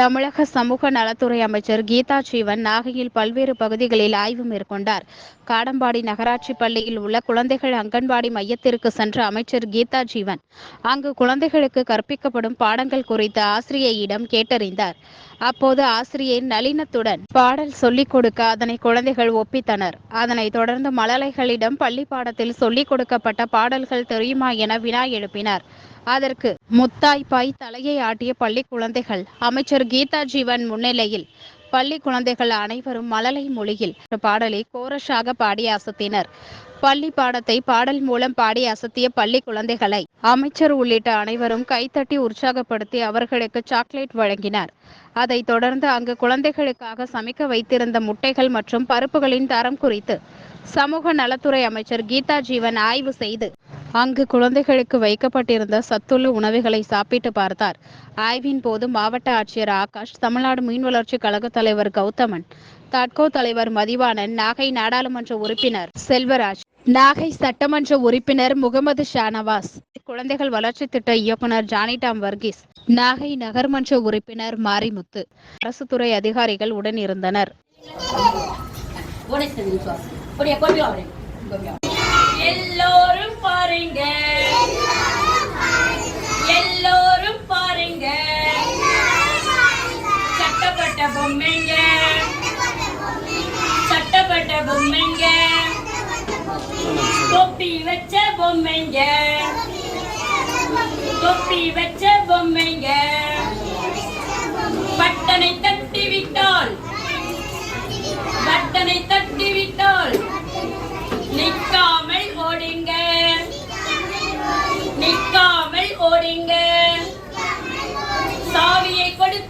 தமிழக சமூக நலத்துறை அமைச்சர் கீதா ஜீவன் நாகையில் பல்வேறு பகுதிகளில் ஆய்வு மேற்கொண்டார். காடம்பாடி நகராட்சி பள்ளியில் உள்ள குழந்தைகள் அங்கன்வாடி மையத்திற்கு சென்ற அமைச்சர் கீதா ஜீவன் அங்கு குழந்தைகளுக்கு கற்பிக்கப்படும் பாடங்கள் குறித்து ஆசிரியையிடம் கேட்டறிந்தார். அப்போது ஆசிரியை நளினத்துடன் பாடல் சொல்லிக் கொடுக்க அதனை குழந்தைகள் ஒப்பித்தனர். அதனைத் தொடர்ந்து மழலைகளிடம் பள்ளி பாடத்தில் சொல்லிக் கொடுக்கப்பட்ட பாடல்கள் தெரியுமா என வினா எழுப்பினார். அதற்கு முத்தாய்ப்பாய் தலையை ஆட்டிய பள்ளி குழந்தைகள் அமைச்சர் கீதா ஜீவன் முன்னிலையில் பள்ளி குழந்தைகள் அனைவரும் மழலை மொழியில் பாடலை கோரஷாக பாடி அசத்தினர். பள்ளி பாடத்தை பாடல் மூலம் பாடி அசத்திய பள்ளி குழந்தைகளை அமைச்சர் உள்ளிட்ட அனைவரும் கைத்தட்டி உற்சாகப்படுத்தி அவர்களுக்கு சாக்லேட் வழங்கினார். அதைத் தொடர்ந்து அங்கு குழந்தைகளுக்காக சமைக்க வைத்திருந்த முட்டைகள் மற்றும் பருப்புகளின் தரம் குறித்து சமூக நலத்துறை அமைச்சர் கீதா ஜீவன் ஆய்வு செய்து அங்கு குழந்தைகளுக்கு வைக்கப்பட்டிருந்த சத்துள்ள உணவுகளை சாப்பிட்டு பார்த்தார். ஆய்வின் போது மாவட்ட ஆட்சியர் ஆகாஷ் தமிழ்நாடு மீன் வளர்ச்சி கழக தலைவர் கௌதமன் தட்கோ தலைவர் மதிவாணன் நாகை நாடாளுமன்ற உறுப்பினர் செல்வராஜ் நாகை சட்டமன்ற உறுப்பினர் முகமது ஷானவாஸ் குழந்தைகள் வளர்ச்சி திட்ட இயக்குனர் ஜானிடாம் வர்கீஸ் நாகை நகர்மன்ற உறுப்பினர் மாரிமுத்து அரசு துறை அதிகாரிகள் உடன் இருந்தனர். எல்லோரும் பாருங்க. எல்லோரும் பாருங்க. சட்டப்பட்ட பொம்மைங்க. சட்டப்பட்ட பொம்மைங்க. தொப்பி வச்ச பொம்மைங்க. தொப்பி வச்ச பொம்மைங்க.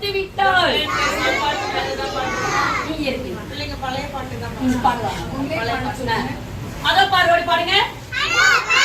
சாவியை கொடுத்து விட்டால் நீ இருக்கு. ம், பாடலாம். அதோ பாரு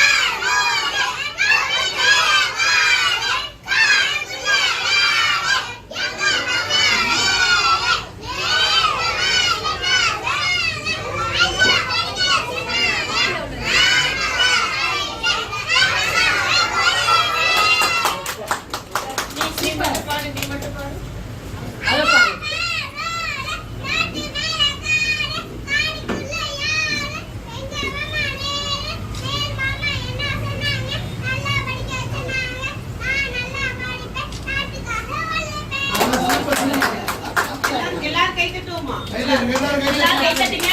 எல்லாரும் கை தட்டுவோமா எல்லாரும் கை தட்டுங்க